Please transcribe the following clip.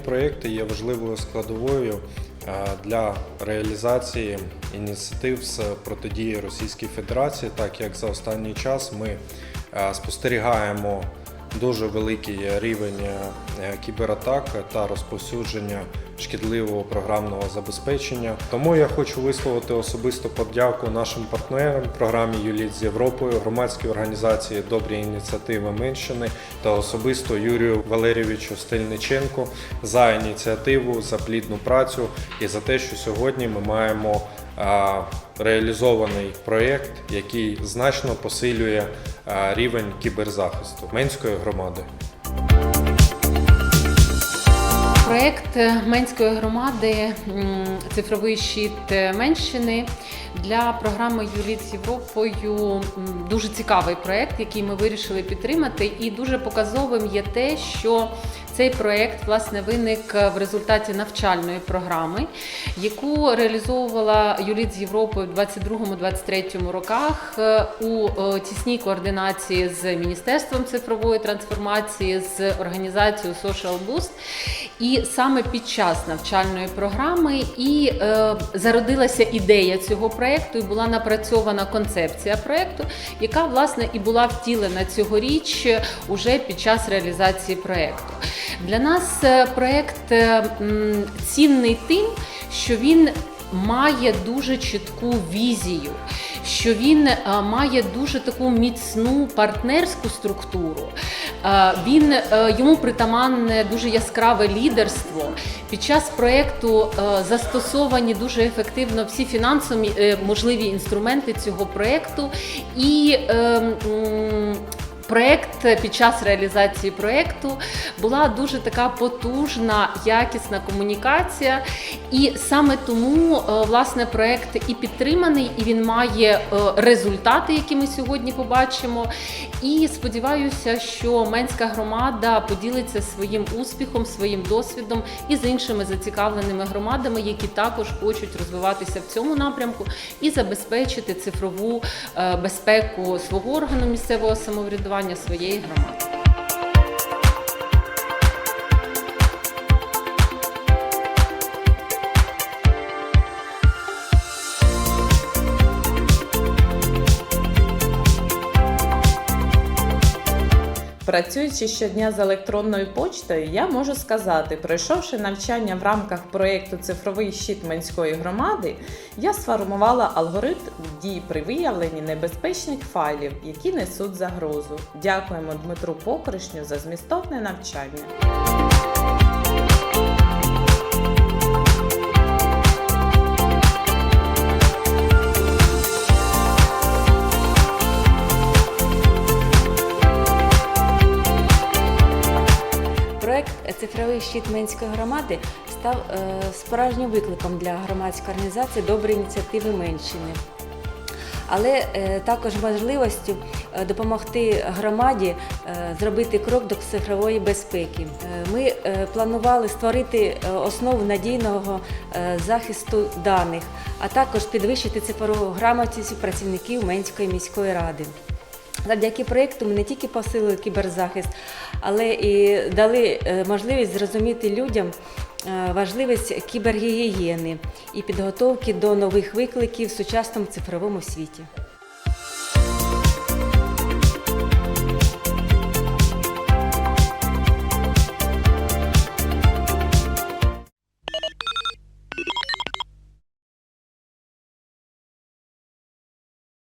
проєкти є важливою складовою е, для реалізації ініціатив з протидії Російській Федерації, так як за останній час ми е, спостерігаємо дуже великий рівень е, кібератак та розповсюдження шкідливого програмного забезпечення. Тому я хочу висловити особисту подяку нашим партнерам програмі Юліт з Європою, громадській організації Добрі ініціативи Менщини та особисто Юрію Валерійовичу Стельниченку за ініціативу, за плідну працю і за те, що сьогодні ми маємо реалізований проєкт, який значно посилює рівень кіберзахисту Менської громади. Проєкт Менської громади цифровий щит Менщини для програми Юліт з Європою дуже цікавий проєкт, який ми вирішили підтримати. І дуже показовим є те, що цей проєкт власне виник в результаті навчальної програми, яку реалізовувала Юліт з Європою в 22-23 роках е, у е, тісній координації з Міністерством цифрової трансформації, з організацією Social Boost. І саме під час навчальної програми і е, зародилася ідея цього проєкту, і була напрацьована концепція проєкту, яка власне і була втілена цьогоріч уже під час реалізації проєкту. Для нас е, проєкт е, цінний тим, що він має дуже чітку візію, що він е, має дуже таку міцну партнерську структуру. Він йому притаманне дуже яскраве лідерство. Під час проєкту застосовані дуже ефективно всі фінансові можливі інструменти цього проєкту і е, м, Проєкт під час реалізації проєкту була дуже така потужна, якісна комунікація, і саме тому е, власне проєкт і підтриманий, і він має е, результати, які ми сьогодні побачимо. І сподіваюся, що Менська громада поділиться своїм успіхом, своїм досвідом і з іншими зацікавленими громадами, які також хочуть розвиватися в цьому напрямку і забезпечити цифрову е, безпеку свого органу місцевого самоврядування, своєї громади. Працюючи щодня з електронною почтою, я можу сказати, пройшовши навчання в рамках проєкту Цифровий щит Менської громади, я сформувала алгоритм дій при виявленні небезпечних файлів, які несуть загрозу. Дякуємо Дмитру Покришню за змістовне навчання. Цифровий щит Менської громади став е, справжнім викликом для громадської організації Добрі ініціативи Менщини. Але е, також можливістю е, допомогти громаді зробити крок до цифрової безпеки. Ми планували створити основу надійного захисту даних, а також підвищити цифрову грамотність працівників Менської міської ради. Завдяки проєкту ми не тільки посилили кіберзахист, але і дали е, можливість зрозуміти людям е, важливість кібергігієни і підготовки до нових викликів в сучасному цифровому світі.